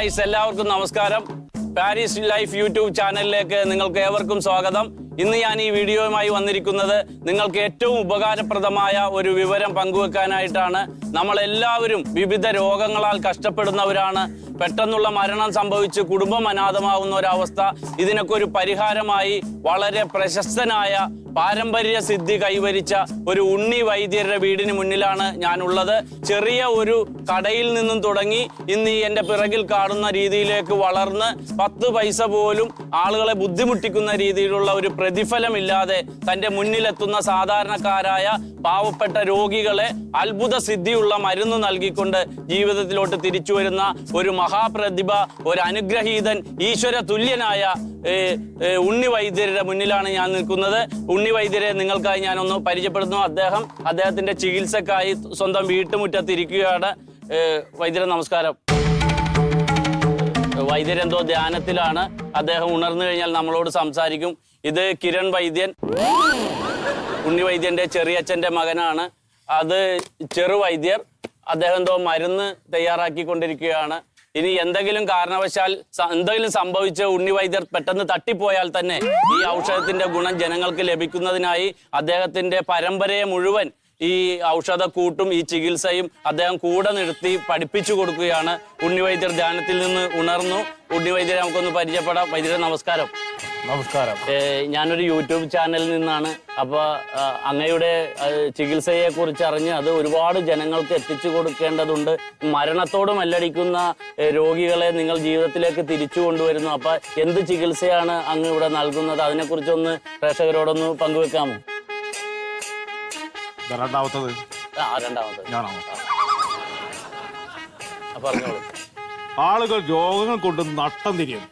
Guys എല്ലാവർക്കും നമസ്കാരം. Paris life YouTube ചാനലിലേക്ക് നിങ്ങൾക്ക് ഏവർക്കും സ്വാഗതം. ഇന്ന് ഞാൻ ഈ വീഡിയോയുമായി വന്നിരിക്കുന്നത് നിങ്ങൾക്ക് ഏറ്റവും ഉപകാരപ്രദമായ ഒരു വിവരം പങ്കുവെക്കാനായിട്ടാണ്. നമ്മൾ എല്ലാവരും വിവിധ രോഗങ്ങളാൽ കഷ്ടപ്പെടുന്നവരാണ്. പെട്ടെന്നുള്ള മരണം സംഭവിച്ച് കുടുംബം അനാഥമാവുന്ന ഒരവസ്ഥ ഇതിനൊക്കെ ഒരു പരിഹാരമായി വളരെ പ്രശസ്തനായ പാരമ്പര്യ സിദ്ധി കൈവരിച്ച ഒരു ഉണ്ണി വൈദ്യരുടെ വീടിന് മുന്നിലാണ് ഞാനുള്ളത്. ചെറിയ ഒരു കടയിൽ നിന്നും തുടങ്ങി ഇന്ന് ഈ എന്റെ പിറകിൽ കാണുന്ന രീതിയിലേക്ക് വളർന്ന് പത്ത് പൈസ പോലും ആളുകളെ ബുദ്ധിമുട്ടിക്കുന്ന രീതിയിലുള്ള ഒരു പ്രതിഫലമില്ലാതെ തന്റെ മുന്നിലെത്തുന്ന സാധാരണക്കാരായ പാവപ്പെട്ട രോഗികളെ അത്ഭുത സിദ്ധിയുള്ള മരുന്ന് നൽകിക്കൊണ്ട് ജീവിതത്തിലോട്ട് തിരിച്ചു വരുന്ന ഒരു മഹാപ്രതിഭ ഒരു അനുഗ്രഹീതൻ ഈശ്വര തുല്യനായ ഉണ്ണി വൈദ്യരുടെ മുന്നിലാണ് ഞാൻ നിൽക്കുന്നത്. ഉണ്ണി വൈദ്യരെ നിങ്ങൾക്കായി ഞാനൊന്ന് പരിചയപ്പെടുന്നു. അദ്ദേഹം അദ്ദേഹത്തിന്റെ ചികിത്സക്കായി സ്വന്തം വീട്ടുമുറ്റത്തിരിക്കുകയാണ് വൈദ്യരെ നമസ്കാരം. വൈദ്യരെന്തോ ധ്യാനത്തിലാണ്. അദ്ദേഹം ഉണർന്നു കഴിഞ്ഞാൽ നമ്മളോട് സംസാരിക്കും. ഇത് കിരൺ വൈദ്യൻ. ഉണ്ണി വൈദ്യന്റെ ചെറിയച്ഛന്റെ മകനാണ്. അത് ചെറുവൈദ്യർ അദ്ദേഹം എന്തോ മരുന്ന് തയ്യാറാക്കിക്കൊണ്ടിരിക്കുകയാണ്. ഇനി എന്തെങ്കിലും കാരണവശാൽ എന്തെങ്കിലും സംഭവിച്ച് ഉണ്ണി വൈദ്യർ പെട്ടെന്ന് തട്ടിപ്പോയാൽ തന്നെ ഈ ഔഷധത്തിന്റെ ഗുണം ജനങ്ങൾക്ക് ലഭിക്കുന്നതിനായി അദ്ദേഹത്തിന്റെ പരമ്പരയെ മുഴുവൻ ഈ ഔഷധ കൂട്ടും ഈ ചികിത്സയും അദ്ദേഹം കൂടെ നിർത്തി പഠിപ്പിച്ചു കൊടുക്കുകയാണ്. ഉണ്ണി വൈദ്യർ ധ്യാനത്തിൽ നിന്ന് ഉണർന്നു. ഉണ്ണി വൈദ്യരെ നമുക്കൊന്ന് പരിചയപ്പെടാം. വൈദ്യരെ നമസ്കാരം. നമസ്കാരം. ഞാനൊരു യൂട്യൂബ് ചാനലിൽ നിന്നാണ്. അപ്പോൾ അങ്ങയുടെ ചികിത്സയെ കുറിച്ച് അറിഞ്ഞ് അത് ഒരുപാട് ജനങ്ങൾക്ക് എത്തിച്ചു കൊടുക്കേണ്ടതുണ്ട്. മരണത്തോട് മല്ലടിക്കുന്ന രോഗികളെ നിങ്ങൾ ജീവിതത്തിലേക്ക് തിരിച്ചു കൊണ്ടുവരുന്നു. അപ്പൊ എന്ത് ചികിത്സയാണ് അങ്ങ് ഇവിടെ നൽകുന്നത്? അതിനെക്കുറിച്ചൊന്ന് പ്രേക്ഷകരോടൊന്ന് പങ്കുവെക്കാമോ? രണ്ടാമത്തത്. ആ ഞാനാണ്? ആ, പറഞ്ഞോളൂ. ആളുകൾ രോഗങ്ങൾ കൊണ്ട് നട്ടം തിരിയും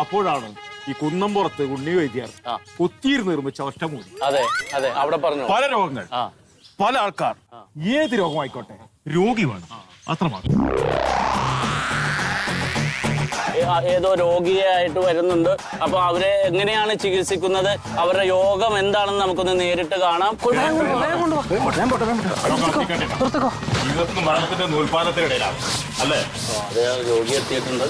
അപ്പോഴാണ് ഈ കുന്നംപുറത്ത് ഉണ്ണി വൈദ്യർ ആ. കുത്തിയിൽ നിർമ്മിച്ച ഒറ്റമൂലി അതെ അതെ അവിടെ പല രോഗങ്ങൾ. ആ. പല ആൾക്കാർ. ഏത് രോഗമായിക്കോട്ടെ രോഗി വേണം. അത്രമാത്രം. ആ, ഏതോ രോഗിയായിട്ട് വരുന്നുണ്ട്. അപ്പൊ അവരെ എങ്ങനെയാണ് ചികിത്സിക്കുന്നത്? അവരുടെ യോഗം എന്താണെന്ന് നമുക്കൊന്ന് നേരിട്ട് കാണാം. ജീവിതത്തിന് മരണത്തിന്റെ നൂൽപാലത്തിനിടയിലാണ് അല്ലേ? അതെ രോഗി എത്തിയിട്ടുണ്ട്.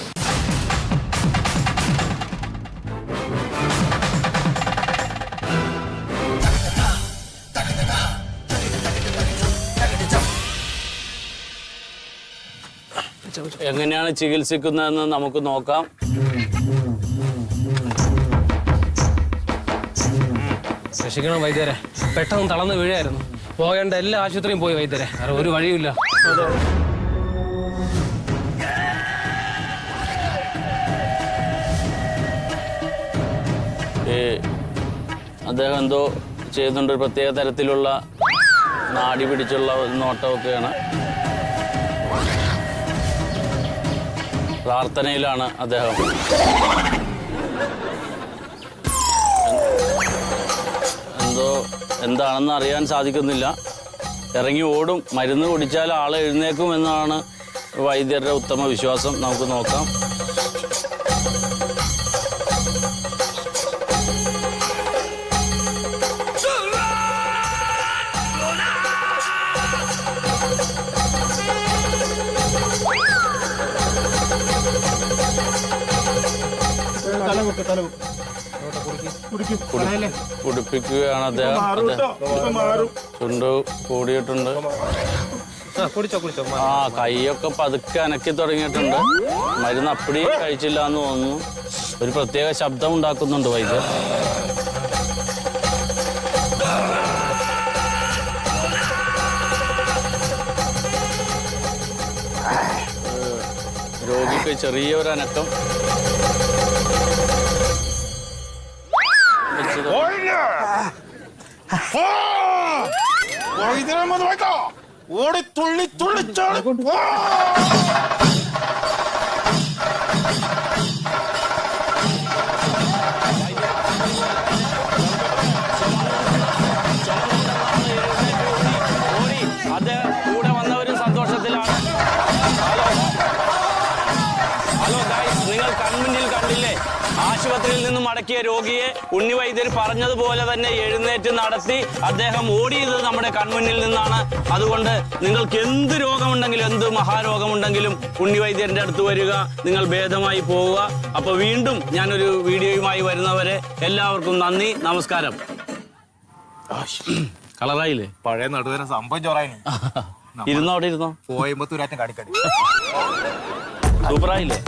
എങ്ങനെയാണ് ചികിത്സിക്കുന്നതെന്ന് നമുക്ക് നോക്കാം. രക്ഷിക്കണം വൈദ്യരെ പെട്ടെന്ന് തളർന്ന് വീഴായിരുന്നു. പോകേണ്ട എല്ലാ ആശുപത്രിയും പോയി വൈദ്യരെ. വേറെ ഒരു വഴിയില്ല അദ്ദേഹം എന്തോ ചെയ്യുന്നുണ്ട്. ഒരു പ്രത്യേക തരത്തിലുള്ള നാടി പിടിച്ചുള്ള ഒരു നോട്ടമൊക്കെയാണ്. പ്രാർത്ഥനയിലാണ് അദ്ദേഹം. എന്തോ എന്താണെന്ന് അറിയാൻ സാധിക്കുന്നില്ല. ഇറങ്ങി ഓടും മരുന്ന് കുടിച്ചാൽ ആളെ എഴുന്നേക്കും എന്നാണ് വൈദ്യരുടെ ഉത്തമ വിശ്വാസം. നമുക്ക് നോക്കാം. കുടിപ്പിക്കുകയാണ് അദ്ദേഹം. ചുണ്ട് കൂടിയിട്ടുണ്ട്. ആ കൈയൊക്കെ പതുക്കെ അനക്കി തുടങ്ങിയിട്ടുണ്ട്. മരുന്ന് അപ്പടി കഴിച്ചില്ല എന്ന് തോന്നുന്നു. ഒരു പ്രത്യേക ശബ്ദം ഉണ്ടാക്കുന്നുണ്ട് വൈദ്യർ. രോഗിക്ക് രോഗിക്ക് ചെറിയൊരു അനക്കം. ഓടി തുള്ളി തുള്ളിച്ചാടി മടക്കിയ രോഗിയെ ഉണ്ണി വൈദ്യർ പറഞ്ഞതുപോലെ തന്നെ എഴുന്നേറ്റ് നടത്തി അദ്ദേഹം ഓടിയത് നമ്മുടെ കൺമുന്നിൽ നിന്നാണ്. അതുകൊണ്ട് നിങ്ങൾക്ക് എന്ത് രോഗമുണ്ടെങ്കിലും എന്ത് മഹാരോഗമുണ്ടെങ്കിലും ഉണ്ണി വൈദ്യരുടെ അടുത്ത് വരിക നിങ്ങൾ ഭേദമായി പോവുക. അപ്പൊ വീണ്ടും ഞാനൊരു വീഡിയോയുമായി വരുന്നവരെ എല്ലാവർക്കും നന്ദി നമസ്കാരം. കളറായില്ലേ? പഴയ നടുവേന സംഭവം ചോറായി. ഇരുന്നോ അവിടെ ഇരുന്നോ? കോയമ്പത്തൂരാറ്റം കാണിക്കടി സൂപ്പറായില്ലേ?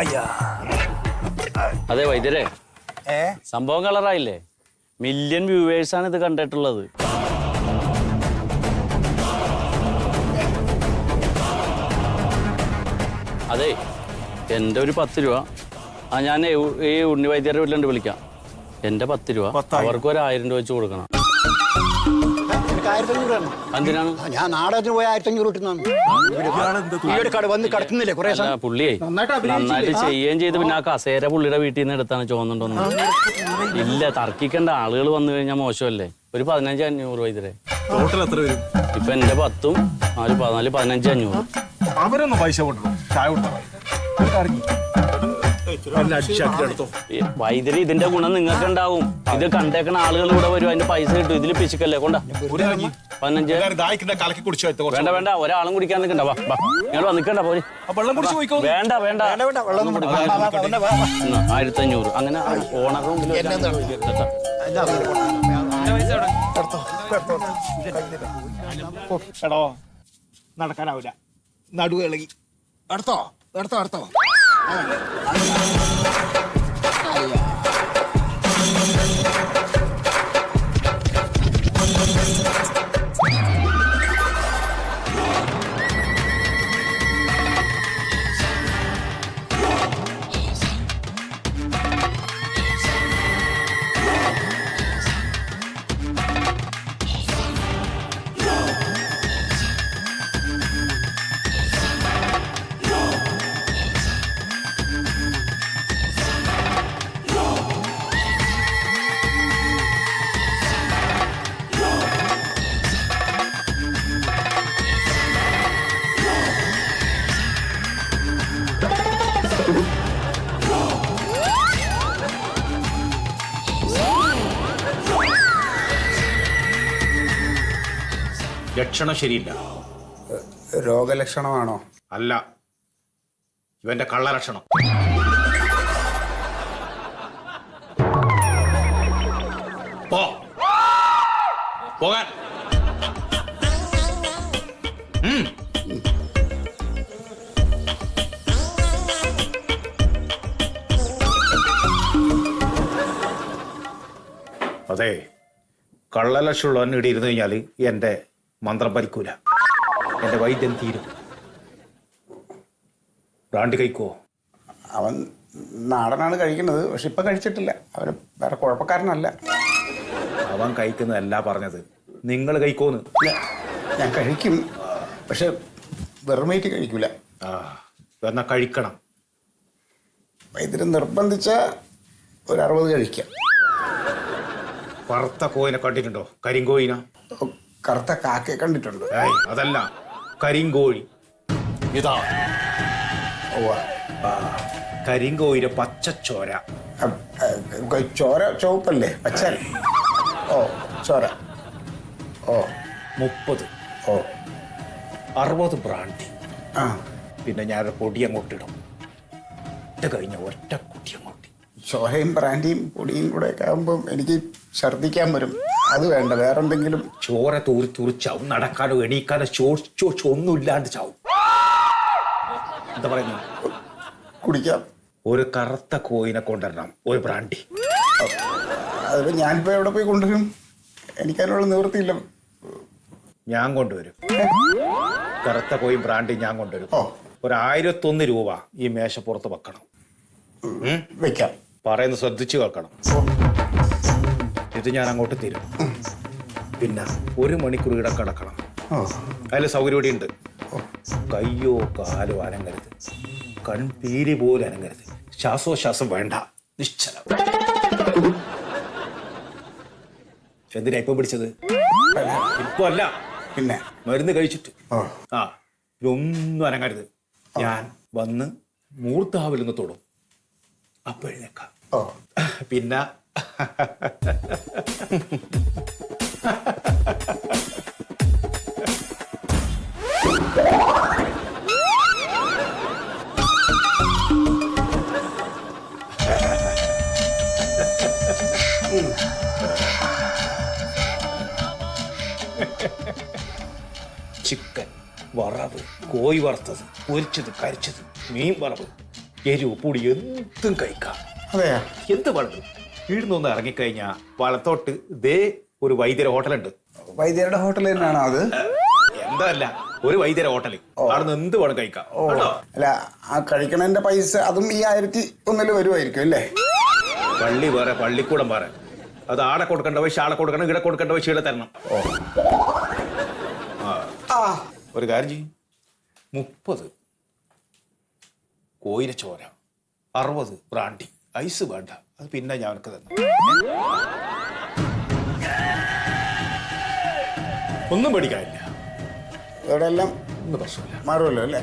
അയ്യാ. അതെ വൈദ്യരെ. ഏ? സംഭവം കളറായില്ലേ? മില്യൺ വ്യൂവേഴ്സ് ആണ് ഇത് കണ്ടിട്ടുള്ളത്. അതെ എന്റെ ഒരു പത്ത് രൂപ. ആ ഞാൻ ഈ ഉണ്ണി വൈദ്യരുടെ വീട്ടിലുണ്ട് വിളിക്കാം. എന്റെ പത്ത് രൂപ. അവർക്ക് ഒരു ആയിരം രൂപ വെച്ച് കൊടുക്കണം. തരണം എന്തിനാണ്? ഞാൻ നാടകത്തിന് പോയ കിട്ടുന്നതാണ്. കട വന്ന് കിടക്കുന്നില്ലേ കുറെ അല്ല പുള്ളിയെ നന്നായിട്ട് ചെയ്യുകയും ചെയ്ത്. പിന്നെ ആ കസേര പുള്ളിയുടെ വീട്ടിൽ നിന്ന് എടുത്താണ് ചോന്നുണ്ടോന്ന് ഇല്ല തർക്കിക്കേണ്ട. ആളുകൾ വന്നു കഴിഞ്ഞാൽ മോശമല്ലേ? ഒരു പതിനഞ്ച് അഞ്ഞൂറ് വൈദ്യരെ ടോട്ടൽ എത്ര വരും? ഇപ്പൊ എന്റെ പത്തും നാല് പതിനാല് പതിനഞ്ച് അഞ്ഞൂറ്. അവരൊന്നും പൈസ കൊണ്ടു ചായ ഈ വൈദ്യുതി ഇതിന്റെ ഗുണം നിങ്ങൾക്ക് ഉണ്ടാവും ഇത് കണ്ടേക്കണ ആളുകൾ ഇവിടെ വരും അതിന്റെ പൈസ കിട്ടും. ഇതിൽ പിശുക്കല്ലേ? കൊണ്ട. പതിനഞ്ച്. വേണ്ട വേണ്ട. ഒരാളും കുടിക്കാൻ നിൽക്കണ്ട. വാ വാ. നിങ്ങൾ വന്നിക്കണ്ട പോരി. പോയിക്കോ വേണ്ട വേണ്ട. ആയിരത്തി അഞ്ഞൂറ് അങ്ങനെ ഓണറും എടോ നടക്കാനാവില്ല അടുത്തോ ഇളകി. 哎呀！ലക്ഷണം ശരിയില്ല. രോഗലക്ഷണമാണോ? അല്ല. ഇവന്റെ കള്ളലക്ഷണം. പോ. പോകാൻ. അതെ. കള്ളലക്ഷമുള്ളവൻ ഇവിടെ ഇരുന്ന് കഴിഞ്ഞാൽ എന്റെ മന്ത്രം പരിക്കൂല എന്റെ വൈദ്യം തീരും. ബ്രാണ്ടി കഴിക്കുവോ? അവൻ നാടനാണ് കഴിക്കുന്നത് പക്ഷെ ഇപ്പൊ കഴിച്ചിട്ടില്ല. അവൻ വേറെ കുഴപ്പക്കാരനല്ല. അവൻ കഴിക്കുന്നതല്ല പറഞ്ഞത്. നിങ്ങൾ കഴിക്കോന്ന്. ഞാൻ കഴിക്കും പക്ഷെ വെറുമേറ്റ് കഴിക്കൂല. ആ എന്നാ കഴിക്കണം. വൈദ്യൻ നിർബന്ധിച്ച ഒരു അറുപത് കഴിക്കാം. വറുത്ത കോയിനെ കണ്ടിട്ടുണ്ടോ? കരിങ്കോയിന? കറുത്ത കാക്കയെ കണ്ടിട്ടുണ്ട്. ഏയ് അതല്ല. കരിങ്കോഴി. ഇതാ. ഉവ്വ. പച്ചച്ചോര അ, അ, ചോര. ചുവപ്പല്ലേ? പച്ച ഓ ചോര. ഓ. മുപ്പത്. ഓ. അറുപത് ബ്രാണ്ടി. ആ. പിന്നെ ഞാൻ പൊടി അങ്ങോട്ട് ഇടും. ഇത് കഴിഞ്ഞ ഒറ്റ കുട്ടി അങ്ങോട്ട്. ചോരയും ബ്രാൻഡിയും പൊടിയും കൂടെ ഒക്കെ ആകുമ്പോൾ എനിക്ക് ഛർദ്ദിക്കാൻ വരും. അത് വേണ്ട വേറെന്തെങ്കിലും ചോര തൂറി തൂറി ചാവും നടക്കാനോ എണീക്കാനോ ചോദിച്ചോ ഒന്നും ഇല്ലാണ്ട് ചാവും. എന്താ പറയുന്നത് കുടിക്കാം. ഒരു കറുത്ത കോയിനെ കൊണ്ടുവരണം ഒരു ബ്രാണ്ടി അതിപ്പോ ഞാനിപ്പോ എവിടെ പോയി കൊണ്ടുവരും? എനിക്കതിനുള്ള നിവൃത്തിയില്ല. ഞാൻ കൊണ്ടുവരും. കറുത്ത കോയും ബ്രാൻഡി ഞാൻ കൊണ്ടുവരും. ഓ. ഒരു ആയിരത്തൊന്ന് രൂപ ഈ മേശപ്പുറത്ത് വെക്കണം. ഉം? വെക്കാം. പറയുന്നത് ശ്രദ്ധിച്ചു കേൾക്കണം. ഇത് ഞാൻ അങ്ങോട്ട് തീരും. പിന്നെ ഒരു മണിക്കൂർ ഇവിടെ കിടക്കണം. ഓ അതിൽ സൗകര്യം ഉണ്ട്. കയ്യോ കാലോ അനങ്ങരുത് കൺപീരി പോലും അനങ്ങരുത് ശ്വാസോശ്വാസം വേണ്ട. നിശ്ചലം. എന്തിനാ ഇപ്പൊ പിടിച്ചത്? ഇപ്പൊ അല്ല. പിന്നെ? മരുന്ന് കഴിച്ചിട്ട്. ആ. ഇതൊന്നും അനങ്ങരുത് ഞാൻ വന്ന് മൂർത്താവിൽ നിന്ന് തൊടും അപ്പോഴേക്കാം പിന്നെ ചിക്കൻ വറവ് കോഴി വറുത്തത് പൊരിച്ചത് കരിച്ചത് മീൻ വറവ് എരിവ് പൊടി എന്തും കഴിക്കാം അതെയാ എന്ത് വളർന്നു വീടിന്നൊന്ന് ഇറങ്ങിക്കഴിഞ്ഞാ വളത്തോട്ട് ദേ ഒരു വൈദ്യര ഹോട്ടലുണ്ട്. വൈദ്യരുടെ ഹോട്ടൽ തന്നെയാണോ അത്? എന്തല്ല ഒരു വൈദ്യര ഹോട്ടൽ. അവിടെ നിന്ന് എന്ത് വേണം കഴിക്കാം. അല്ല ആ കഴിക്കണതിന്റെ പൈസ അതും ഈ ആയിരത്തി ഒന്നിൽ വരുമായിരിക്കും അല്ലേ? പള്ളി വേറെ പള്ളിക്കൂടം വേറെ. അത് ആടെ കൊടുക്കേണ്ട പൈസ ആടെ കൊടുക്കണം ഇവിടെ കൊടുക്കേണ്ട പൈസ ഇവിടെ തരണം. ആ. ഒരു കാര്യം ചെയ്യും. മുപ്പത് കോയില ചോര അറുപത് ബ്രാണ്ടി ഐസ് വേണ്ട. അത് പിന്നെ ഞാൻ അവനക്ക് തന്നെ. ഒന്നും പേടിക്കാനില്ല. ഇവിടെ എല്ലാം ഒന്നും പ്രശ്നമില്ല. മാറുമല്ലോ അല്ലേ?